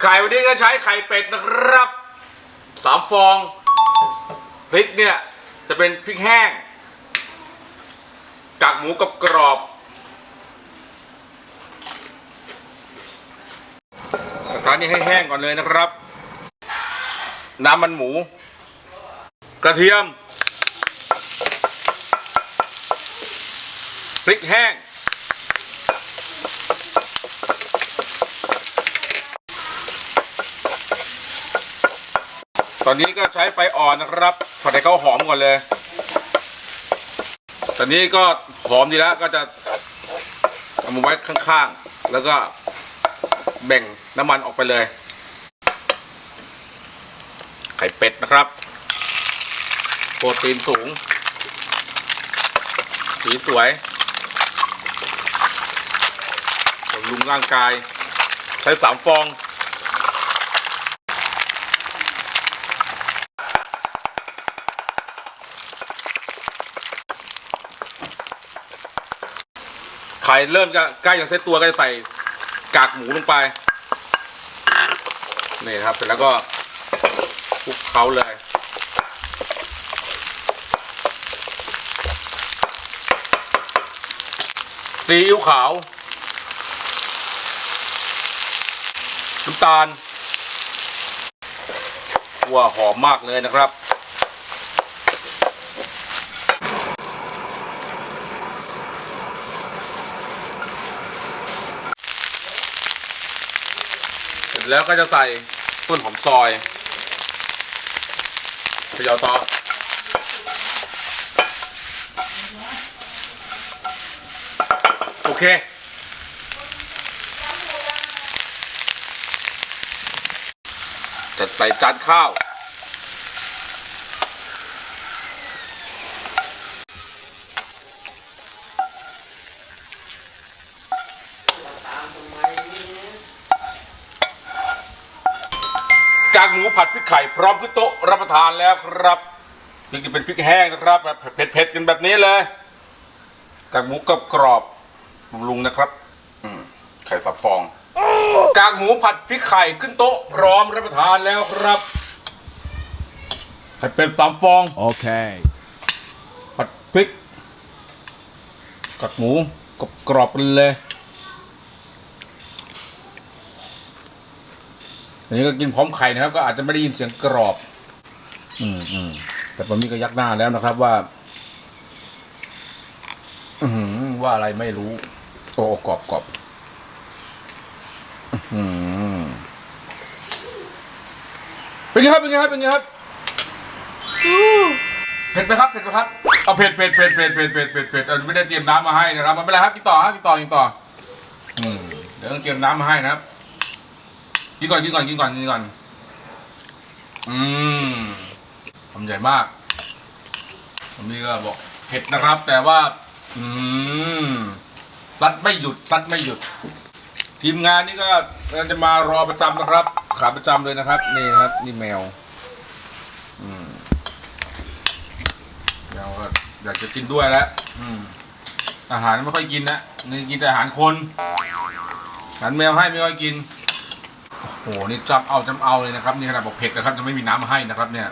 ไข่วันนี้ก็ใช้ไข่เป็ดนะครับสามฟองพริกเนี่ยจะเป็นพริกแห้ง กากหมูกับกรอบตอนนี้ให้แห้งก่อนเลยนะครับ น้ำมันหมู กระเทียมพริกแห้ง ตอนนี้ก็ใช้ไฟอ่อนนะครับผัดให้เขาหอมก่อนเลย ตอนนี้ก็หอมดีแล้วก็จะเอามาไว้ข้างๆ แล้วก็แบ่งน้ำมันออกไปเลย ไข่เป็ดนะครับ โปรตีนสูง สีสวยบำรุงร่างกาย ใช้สามฟอง ไข่เริ่มจะใกล้จะเซตตัวก็จะใส่กากหมูลงไป นี่ครับ เสร็จแล้วก็คลุกเคล้าเลย ซีอิ๊วขาว น้ำตาลวัวหอมมากเลยนะครับ ร็จแล้วก็จะใส่ต้นหอมซอยเขยาต่อโอเคจะใส่จานข้าว กากหมูผัดพริกไข่พร้อมขึ้นโต๊ะรับประทานแล้วครับนี่จะเป็นพริกแห้งนะครับแบบเผ็ดๆกันแบบนี้เลยกากหมูกับกรอบบำรุงนะครับอืมไข่สับฟอง กากหมูผัดพริกไข่ขึ้นโต๊ะพร้อมรับประทานแล้วครับไข่เป็ดสามฟอง Okay. ผัดพริกกากหมูกับกรอบกันเลย อันนี้ก็กินพร้อมไข่นะครับ ก็อาจจะไม่ได้ยินเสียงกรอบ อืมอืมแต่ปามี่ก็ยักหน้าแล้วนะครับว่า อือหือว่าอะไรไม่รู้ โอ้กรอบกรอบอื้อหือเป็นไงครับเป็นไงครับเป็นไงครับเผ็ดไหมครับเผ็ดไหมครับเอาเผ็ดเผ็ดเผ็ดเผ็ดเผ็ดเผ็ดเผ็ดเผ็ดเออไม่ได้เตรียมน้ำมาให้นะครับมันไม่เป็นไรครับกินต่อครับกินต่อกินต่อ อืมเดี๋ยวต้องเตรียมน้ำมาให้นะครับ กินก่อนกินก่อนกินก่อนกินก่อน อืมทำใหญ่มากผมนี่ก็บอกเผ็ดนะครับ แต่ว่า อืมซัดไม่หยุดซัดไม่หยุด ทีมงานนี่ก็จะมารอประจำนะครับ ขาประจำเลยนะครับ นี่ครับ นี่แมว อืมแมวก็อยากจะกินด้วยแล้วอืมอาหารไม่ค่อยกินนะนี่กินแต่อาหารคนอาหารแมวให้ไม่ค่อยกิน โอ้โหนี่จำเอาจำเอาเลยนะครับนี่ขนาดบอกเผ็ดนะครับจะไม่มีน้ำมาให้นะครับเนี่ย